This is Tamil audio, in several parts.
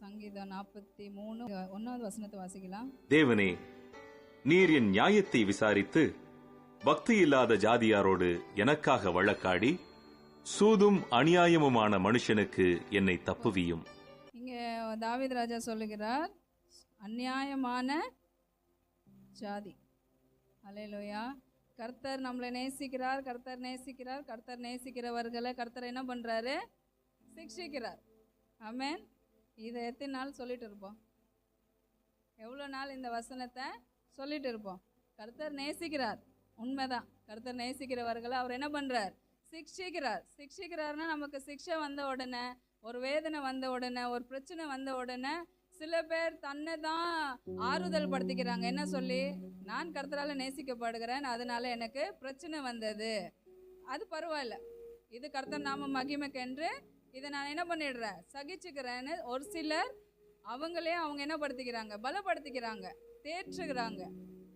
சங்கீதம் நாற்பத்தி மூணு ஒன்னாவது வசனத்தை வாசிக்கலாம். தேவனே நீர் என் நியாயத்தை விசாரித்து பக்தி இல்லாத ஜாதியாரோடு எனக்காக வழக்காடி சூதும் அநியாயமுமான மனுஷனுக்கு என்னை தப்புவியும். இங்க தாவீது ராஜா சொல்லுகிறார் அநியாயமான ஜாதி. அலையலோயா கர்த்தர் நம்மளை நேசிக்கிறார் கர்த்தர் நேசிக்கிறார் கர்த்தர் நேசிக்கிறவர்களை கர்த்தர் என்ன பண்றாரு? சிக்ஷிக்கிறார். ஆமென் இதை எத்தனை நாள் சொல்லிட்டு இருப்போம்? எவ்வளோ நாள் இந்த வசனத்தை சொல்லிட்டு இருப்போம்? கர்த்தர் நேசிக்கிறார். உண்மைதான். கர்த்தர் நேசிக்கிறவர்களை அவர் என்ன பண்ணுறார் சிக்ஷிக்கிறார். சிக்ஷிக்கிறார்னா நமக்கு சிக்ஷை வந்த உடனே ஒரு வேதனை வந்த உடனே ஒரு பிரச்சனை வந்த உடனே சில பேர் தன்னை தான் ஆறுதல் படுத்திக்கிறாங்க. என்ன சொல்லி? நான் கருத்தரால் நேசிக்கப்படுகிறேன் அதனால எனக்கு பிரச்சனை வந்தது. அது பரவாயில்ல. இது கர்த்தர் நாம மகிமைக்கென்று இதை நான் என்ன பண்ணிடுறேன்? சகிச்சுக்கிறேன்னு ஒரு சிலர் அவங்களே அவங்க என்ன படுத்திக்கிறாங்க? பலப்படுத்திக்கிறாங்க. தேற்றுகிறாங்க.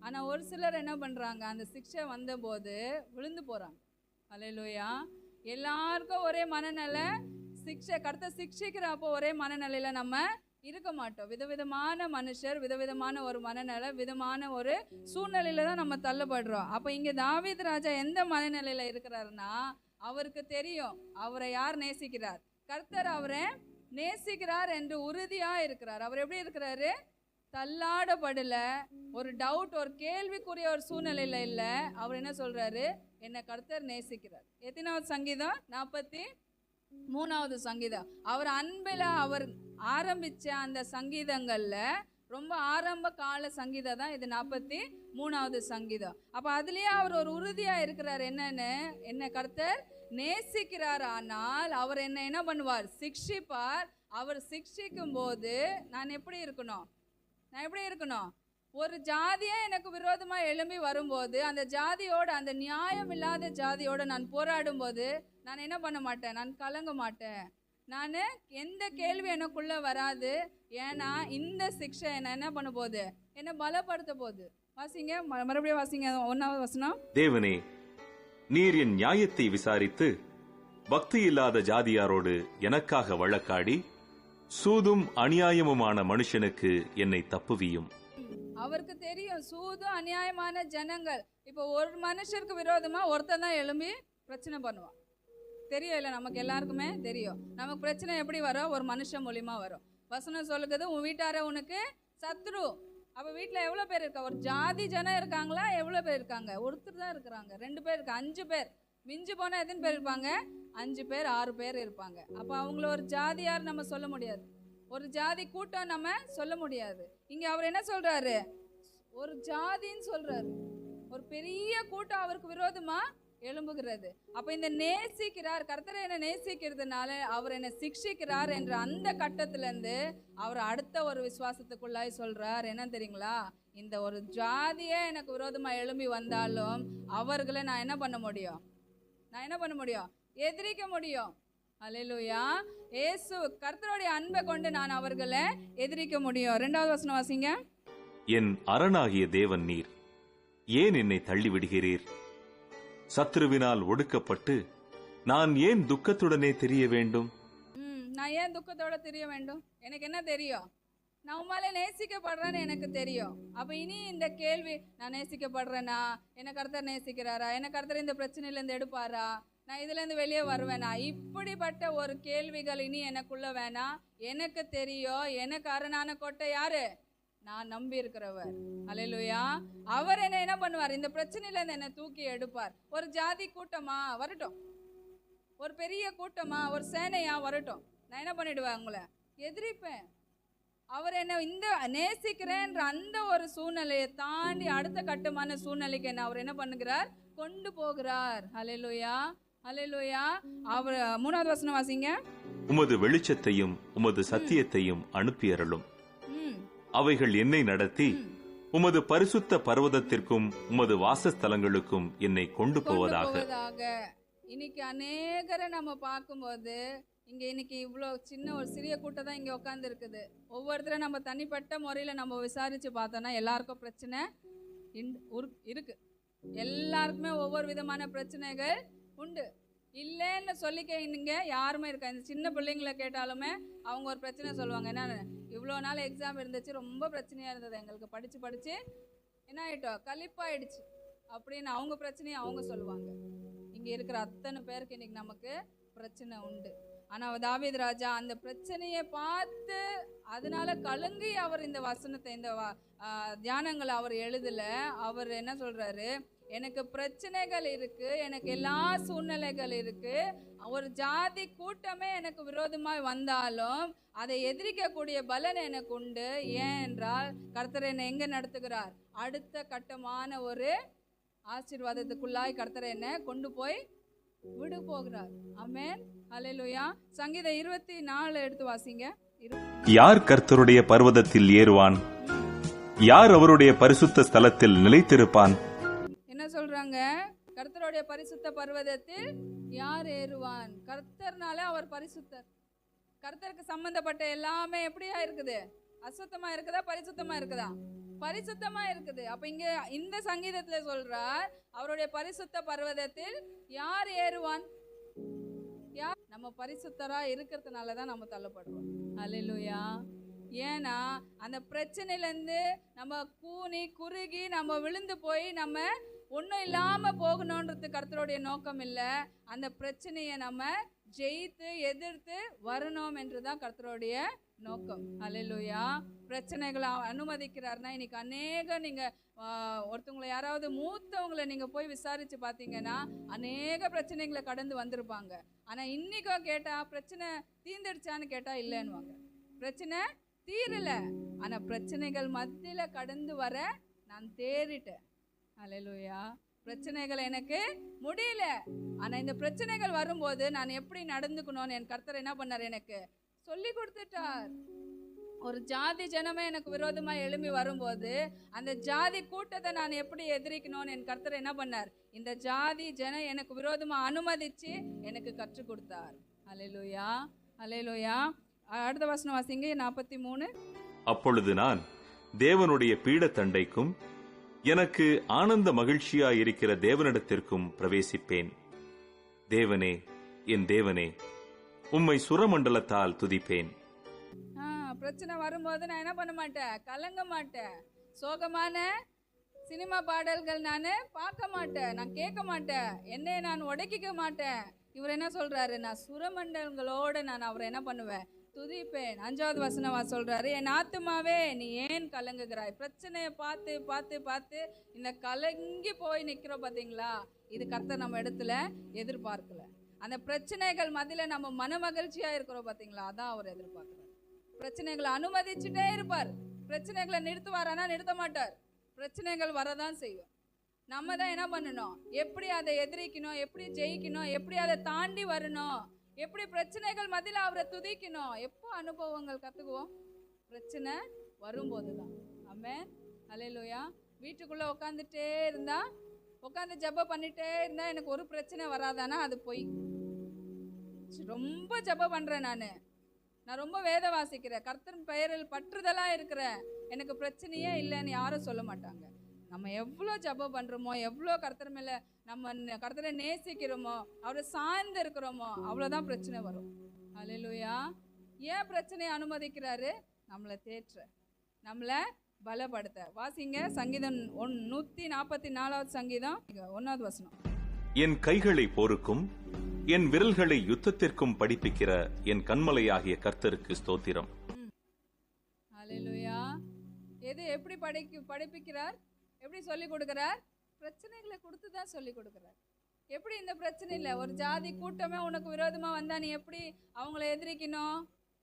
ஆனால் ஒரு சிலர் என்ன பண்ணுறாங்க அந்த சிக்ஷை வந்தபோது விழுந்து போகிறாங்க அலையிலோயா. எல்லாருக்கும் ஒரே மனநிலை சிக்ஷை கருத்தை சிக்ஷிக்கிறப்போ ஒரே மனநிலையில் நம்ம இருக்க மாட்டோம். விதவிதமான மனுஷர் விதவிதமான ஒரு மனநிலை விதமான ஒரு சூழ்நிலையில தான் நம்ம தள்ளப்படுறோம். அப்போ இங்கே தாவித் ராஜா எந்த மனநிலையில் இருக்கிறாருன்னா அவருக்கு தெரியும். அவரை யார் நேசிக்கிறார்? கர்த்தர் அவரை நேசிக்கிறார் என்று உறுதியாக இருக்கிறார். அவர் எப்படி இருக்கிறாரு? தள்ளாடப்படல. ஒரு டவுட் ஒரு கேள்விக்குரிய ஒரு சூழ்நிலையில் இல்லை. அவர் என்ன சொல்கிறாரு என்னை கர்த்தர் நேசிக்கிறார். எத்தனாவது சங்கீதம்? நாற்பத்தி மூணாவது சங்கீதம். அவர் அன்பில் அவர் ஆரம்பித்த அந்த சங்கீதங்களில் ரொம்ப ஆரம்ப கால சங்கீதம் தான் இது நாற்பத்தி மூணாவது சங்கீதம். அப்போ அதுலேயே அவர் ஒரு உறுதியாக இருக்கிறார். என்னன்னு? என்ன கர்த்தர் நேசிக்கிறார் ஆனால் அவர் என்ன என்ன பண்ணுவார்? சிக்ஷிப்பார். அவர் சிக்ஷிக்கும் போது நான் எப்படி இருக்கணும்? நான் எப்படி இருக்கணும்? ஒரு ஜாதியே எனக்கு விரோதமாக எழும்பி வரும்போது அந்த ஜாதியோட அந்த நியாயம் இல்லாத ஜாதியோட நான் போராடும் போது நான் என்ன பண்ண மாட்டேன்? நான் கலங்க மாட்டேன். நான் எந்த கேள்வி எனக்குள்ளே வராது. ஏன்னா இந்த சிக்ஷை என்ன என்ன பண்ண போகுது என்னை பலப்படுத்த போகுது. வாசிங்க. மறுபடியும் வாசிங்க. ஒன்றாவது வசனம். தேவனே நீர் என் நியாயத்தை விசாரித்து பக்தி இல்லாத ஜாதியாரோடு எனக்காக வழக்காடி சூதும் அநியாயமுமான மனுஷனுக்கு என்னை தப்புவியும். அவருக்கு தெரியும் சூதும் அநியாயமான ஜனங்கள். இப்போ ஒரு மனுஷருக்கு விரோதமா ஒருத்தன் தான் எழும்பி பிரச்சனை பண்ணுவான். தெரியும் இல்லை நமக்கு எல்லாருக்குமே தெரியும். நமக்கு பிரச்சனை எப்படி வரும்? ஒரு மனுஷன் மூலியமா வரும். வசனம் சொல்லுகிறது உன் வீட்டார உனக்கு சத்ரு. அப்போ வீட்டில் எவ்வளோ பேர் இருக்கா? ஒரு ஜாதி ஜனம் இருக்காங்களா? எவ்வளோ பேர் இருக்காங்க? ஒருத்தர் தான் இருக்கிறாங்க. ரெண்டு பேர் இருக்கா? அஞ்சு பேர். மிஞ்சு போனால் எத்தனை பேர் இருப்பாங்க? அஞ்சு பேர் ஆறு பேர் இருப்பாங்க. அப்போ அவங்கள ஒரு ஜாதியார் நம்ம சொல்ல முடியாது. ஒரு ஜாதி கூட்டம் நம்ம சொல்ல முடியாது. இங்கே அவர் என்ன சொல்கிறாரு ஒரு ஜாதின்னு சொல்கிறாரு ஒரு பெரிய கூட்டம் அவருக்கு விரோதமாக எழும்புகிறது. அப்போ இந்த நேசிக்கிறார் கர்த்தரை என்னை நேசிக்கிறதுனால அவர் என்ன சிக்ஷிக்கிறார் என்ற அந்த கட்டத்திலேருந்து அவர் அடுத்த ஒரு விசுவாசத்துக்குள்ளாய் சொல்கிறார் என்ன தெரியுங்களா? இந்த ஒரு ஜாதியே எனக்கு விரோதமாக எழும்பி வந்தாலும் அவர்களை நான் என்ன பண்ண முடியும்? நான் என்ன பண்ண முடியும்? எதிரிக்க முடியும். அல்லேலூயா ஏசு கர்த்தருடைய அன்பை கொண்டு நான் அவர்களை எதிரிக்க முடியும். ரெண்டாவது வசனம் வாசிங்க. என் அரணாகிய தேவன் நீர் ஏன் என்னை தள்ளிவிடுகிறீர்? சத்ருவினால் ஒடுக்கப்பட்டு நான் ஏன் துக்கத்துடனே தெரிய வேண்டும்? ம் நான் ஏன் துக்கத்தோட தெரிய வேண்டும்? எனக்கு என்ன தெரியும்? நான் உம்மால நேசிக்கப்படுறேன்னு எனக்கு தெரியும். அப்ப இனி இந்த கேள்வி நான் நேசிக்கப்படுறேனா? என்ன கருத்தர் நேசிக்கிறாரா? என்ன கருத்தர் இந்த பிரச்சனையில இருந்து எடுப்பாரா? நான் இதுல இருந்து வெளியே வருவேனா? இப்படிப்பட்ட ஒரு கேள்விகள் இனி எனக்குள்ள வேணாம் எனக்கு தெரியும் எனக்கு அரணான கோட்டை யாரு? நான் நம்பி இருக்கிறவர் அலையிலுயா அவர் என்ன என்ன பண்ணுவார்? இந்த பிரச்சனையில இருந்து என்னை தூக்கி எடுப்பார். ஒரு ஜாதி கூட்டமா வரட்டும். ஒரு பெரிய கூட்டமா ஒரு சேனையா வரட்டும். நான் என்ன பண்ணிடுவேன் உங்களை எதிரிப்பேன். அவர் என்ன இந்த நேசிக்கிறேன்ற அந்த ஒரு சூழ்நிலையை தாண்டி அடுத்த கட்டமான சூழ்நிலைக்கு என்ன அவர் என்ன பண்ணுகிறார்? கொண்டு போகிறார். அலையிலுயா அலையிலுயா அவர் மூணாவது வசனம் வாசிங்க. உமது வெளிச்சத்தையும் உமது சத்தியத்தையும் அனுப்பியறலும் அவைகள் என்னை நடத்தி உமது பரிசுத்த பர்வதத்திற்கும் உமது வாசஸ்தலங்களுக்கும் என்னை கொண்டு போவதாக. இன்னைக்கு அநேகரை நம்ம பார்க்கும்போது இங்க இன்னைக்கு இவ்வளோ சின்ன ஒரு சிறிய கூட்டம் தான் இங்க உட்கார்ந்து இருக்குது ஒவ்வொருத்தரும் நம்ம தனிப்பட்ட முறையில நம்ம விசாரிச்சு பார்த்தோம்னா எல்லாருக்கும் பிரச்சனை இருக்கு. எல்லாருக்குமே ஒவ்வொரு விதமான பிரச்சனைகள் உண்டு. இல்லைன்னு சொல்லிக்க யாருமே இருக்கா இந்த சின்ன பிள்ளைங்களை கேட்டாலுமே அவங்க ஒரு பிரச்சனை சொல்லுவாங்க. என்ன இவ்வளோ நாள் எக்ஸாம் இருந்துச்சு ரொம்ப பிரச்சனையாக இருந்தது எங்களுக்கு. படித்து படித்து என்ன ஆகிட்டோம் கழிப்பாயிடுச்சு அப்படின்னு அவங்க பிரச்சனையை அவங்க சொல்லுவாங்க. இங்கே இருக்கிற அத்தனை பேருக்கு இன்னைக்கு நமக்கு பிரச்சனை உண்டு. ஆனால் தாவீத் ராஜா அந்த பிரச்சனையை பார்த்து அதனால கலங்கி அவர் இந்த வசனத்தை இந்த தியானங்களை அவர் எழுதல. அவர் என்ன சொல்கிறாரு எனக்கு பிரச்சனைகள் இருக்கு எனக்கு எல்லா சூழ்நிலைகள் இருக்கு. ஒரு ஜாதி கூட்டமே எனக்கு விரோதமாய் வந்தாலும் அதை எதிரிக்கக்கூடிய பலன் எனக்கு உண்டு. ஏன் என்றால் கர்த்தர் என்னை எங்கே நடத்துகிறார்? அடுத்த கட்டமான ஒரு ஆசீர்வாதத்துக்குள்ளாய் கர்த்தர் என்னை கொண்டு போய் விடு போகிறார். அமேன் அலையிலுயா சங்கீத இருபத்தி நாலு எடுத்து வாசிங்க. யார் கர்த்தருடைய பர்வதத்தில் ஏறுவான்? யார் அவருடைய பரிசுத்த ஸ்தலத்தில் நிலைத்திருப்பான்? சொல்றாங்க கர்த்தருடைய பரிசுத்த பர்வதத்தில் யார் ஏறுவான்? கர்த்தர்னால அவர் பரிசுத்தர். கர்த்தருக்கு சம்பந்தப்பட்ட எல்லாமே எப்படியா இருக்குது? அசுத்தமா இருக்குதா பரிசுத்தமா இருக்குதா? பரிசுத்தமா இருக்குது. அப்ப இங்க இந்த சங்கீதத்துல சொல்றார் அவருடைய பரிசுத்த பர்வதத்தில் யார் ஏறுவான்? யார்? நம்ம பரிசுத்தரா இருக்கிறதுனால தான் நம்ம தள்ளப்படுறோம். அலையிலுயா ஏன்னா அந்த பிரச்சனையிலேருந்து நம்ம கூனி குறுகி நம்ம விழுந்து போய் நம்ம ஒன்றும் இல்லாமல் போகணுன்றது கர்த்தருடைய நோக்கம் இல்லை. அந்த பிரச்சனையை நம்ம ஜெயித்து எதிர்த்து வரணும் என்று தான் கர்த்தருடைய நோக்கம். அலையிலுயா பிரச்சனைகளை அனுமதிக்கிறார்னா இன்னைக்கு அநேகம் நீங்கள் ஒருத்தவங்களை யாராவது மூத்தவங்களை நீங்கள் போய் விசாரித்து பார்த்தீங்கன்னா அநேக பிரச்சனைகளை கடந்து வந்திருப்பாங்க. ஆனால் இன்றைக்கோ கேட்டால் பிரச்சனை தீர்ந்துடுச்சான்னு கேட்டால் இல்லைன்னுவாங்க. பிரச்சனை தீரலை. ஆனால் பிரச்சனைகள் மத்தியில் கடந்து வர நான் தேறிட்டேன். அலையலூயா பிரச்சனைகள் எனக்கு முடியல. ஆனால் இந்த பிரச்சனைகள் வரும்போது நான் எப்படி நடந்துக்கணும்னு என் கர்த்தர் என்ன பண்ணார் எனக்கு சொல்லி கொடுத்துட்டார். ஒரு ஜாதி ஜனமே எனக்கு விரோதமாக எழும்பி வரும்போது அந்த ஜாதி கூட்டத்தை நான் எப்படி எதிரிக்கணும்னு என் கர்த்தர் என்ன பண்ணார்? இந்த ஜாதி ஜனம் எனக்கு விரோதமாக அனுமதிச்சு எனக்கு கற்றுக் கொடுத்தார். அலையலூயா அலையலூயா அடுத்த வசனம் வாசிங்க நாற்பத்தி மூணு. அப்பொழுது நான் தேவனுடைய பீடத்தண்டைக்கும் எனக்கு ஆனந்த மகிழ்ச்சியாயிருக்கிற தேவனிடத்திற்கும் பிரவேசிப்பேன். தேவனே என் தேவனே உம்மை சுரமண்டலத்தால் துதிப்பேன். பிரச்சனை வரும்போது நான் என்ன பண்ண மாட்டேன்? கலங்க மாட்டேன். சோகமான சினிமா பாடல்கள் நான் பார்க்க மாட்டேன். நான் கேட்க மாட்டேன். என்னை நான் உடைக்கிக்க மாட்டேன். இவர் என்ன சொல்றாரு? நான் சுரமண்டலங்களோட நான் அவரை என்ன பண்ணுவேன்? துதிப்பேன். அஞ்சாவது வசனமா சொல்றாரு என் ஆத்துமாவே நீ ஏன் கலங்குகிறாய்? பிரச்சனையை பார்த்து பார்த்து பார்த்து இந்த கலங்கி போய் நிற்கிறோம் பார்த்தீங்களா இது கத்தை நம்ம இடத்துல எதிர்பார்க்கல. அந்த பிரச்சனைகள் மதியில் நம்ம மன மகிழ்ச்சியாக இருக்கிறோம் பார்த்தீங்களா அதான் அவர் எதிர்பார்க்குறாரு. பிரச்சனைகளை அனுமதிச்சுட்டே இருப்பார். பிரச்சனைகளை நிறுத்துவாரானா நிறுத்த மாட்டார். பிரச்சனைகள் வரதான் செய்யும். நம்ம தான் என்ன பண்ணணும்? எப்படி அதை எதிரிக்கணும்? எப்படி ஜெயிக்கணும்? எப்படி அதை தாண்டி வரணும்? எப்படி பிரச்சனைகள் மதியில் அவரை துதிக்கணும்? எப்போ அனுபவங்கள் கற்றுக்குவோம் பிரச்சனை வரும்போது தான் ஆமே அலையிலோயா வீட்டுக்குள்ளே உட்காந்துட்டே இருந்தால் உட்காந்து ஜெபம் பண்ணிட்டே இருந்தால் எனக்கு ஒரு பிரச்சனை வராதானா? அது போய். ரொம்ப ஜெபம் பண்ணுறேன் நான். நான் ரொம்ப வேத வாசிக்கிறேன். கர்த்தர் பெயரில் பற்றுதலாக இருக்கிறேன். எனக்கு பிரச்சனையே இல்லைன்னு யாரும் சொல்ல மாட்டாங்க. நம்ம எவ்வளோ ஜெபம் பண்றோமோ எவ்வளோ கர்த்தர் மேல நம்ம கர்த்தரை நேசிக்கிறோமோ அவரை சார்ந்து இருக்கிறோமோ அவ்வளோதான் பிரச்சனை வரும். அல்லேலூயா ஏன் பிரச்சனையை அனுமதிக்கிறாரு? நம்மளை தேற்ற. நம்மளை பலப்படுத்த. வாசிங்க சங்கீதம் ஒன் நூற்றி நாற்பத்தி நாலாவது சங்கீதம். இங்க ஒன்னாவது வசனம். என் கைகளை போருக்கும் என் விரல்களை யுத்தத்திற்கும் படிப்பிக்கிற என் கண்மலையாகிய கர்த்தருக்கு ஸ்தோத்திரம். எது எப்படி படிக்க படிப்பிக்கிறார்? எப்படி சொல்லி கொடுக்குறார்? பிரச்சனைகளை கொடுத்து தான் சொல்லி கொடுக்குறார். எப்படி இந்த பிரச்சனை இல்லை? ஒரு ஜாதி கூட்டமே உனக்கு விரோதமாக வந்தால் நீ எப்படி அவங்கள எதிரிக்கணும்?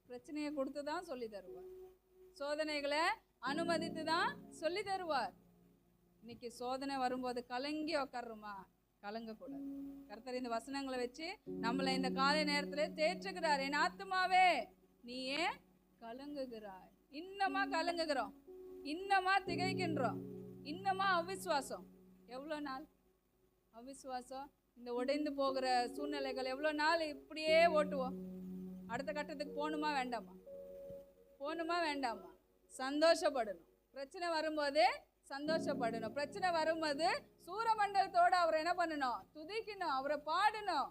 பிரச்சனையை கொடுத்து தான் சொல்லி தருவார். சோதனைகளை அனுமதித்து தான் சொல்லி தருவார். இன்னைக்கு சோதனை வரும்போது கலங்கி உக்காடுறோமா கலங்கக்கூடாது. கர்த்தர் இந்த வசனங்களை வச்சு நம்மளை இந்த காலை நேரத்தில் தேற்றுகிறார். என் ஆத்துமாவே நீ ஏன் கலங்குகிறாய். இன்னமா கலங்குகிறோம். இன்னமா திகைக்கின்றோம். இன்னமா அவிசுவாசம். எவ்வளோ நாள்? அவிசுவாசம்? இந்த உடைந்து போகிற சூழ்நிலைகள் எவ்வளோ நாள் இப்படியே ஓட்டுவோம்? அடுத்த கட்டத்துக்கு போகணுமா வேண்டாமா? போகணுமா வேண்டாமா? சந்தோஷப்படணும். பிரச்சனை வரும்போது சந்தோஷப்படணும். பிரச்சனை வரும்போது சூரமண்டலத்தோடு அவரை என்ன பண்ணணும்? துதிக்கணும். அவரை பாடணும்.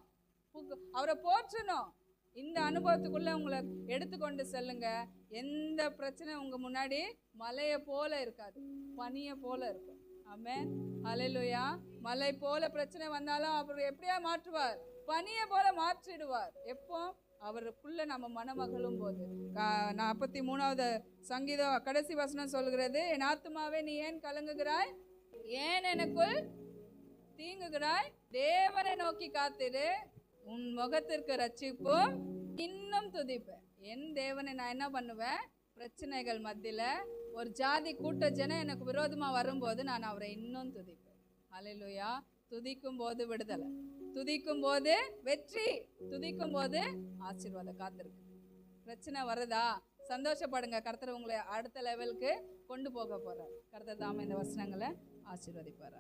அவரை போற்றணும். இந்த அனுபவத்துக்குள்ள உங்களை எடுத்துக்கொண்டு செல்லுங்க. எந்த பிரச்சனை உங்க முன்னாடி மலையை போல இருக்காது. பனியை போல இருக்கும். ஆமென். அலையிலுயா மலை போல பிரச்சனை வந்தாலும் அவர் எப்படியா மாற்றுவார்? பனியை போல மாற்றிடுவார். எப்போ? அவருக்குள்ள நம்ம மனமகளும் போது கா- நாற்பத்தி மூணாவது சங்கீதம் கடைசி வசனம் சொல்கிறது என் ஆத்மாவே நீ ஏன் கலங்குகிறாய்? ஏன் எனக்குள் தீங்குகிறாய்? தேவனை நோக்கி காத்திரு. உன் முகத்திற்கு ரட்சிப்பும் இன்னும் துதிப்பேன். என் தேவனை நான் என்ன பண்ணுவேன்? பிரச்சனைகள் மத்தியில் ஒரு ஜாதி கூட்ட ஜனம் எனக்கு விரோதமாக வரும்போது நான் அவரை இன்னும் துதிப்பேன். அலையிலுயா துதிக்கும் போது விடுதலை. துதிக்கும் போது வெற்றி. துதிக்கும் போது ஆசீர்வாதம் காத்திருக்கு. பிரச்சனை வருதா? சந்தோஷப்படுங்க. கர்த்தர் உங்களை அடுத்த லெவலுக்கு கொண்டு போக போகிறார் கர்த்தர் தாம இந்த வசனங்களை ஆசீர்வதிப்பார்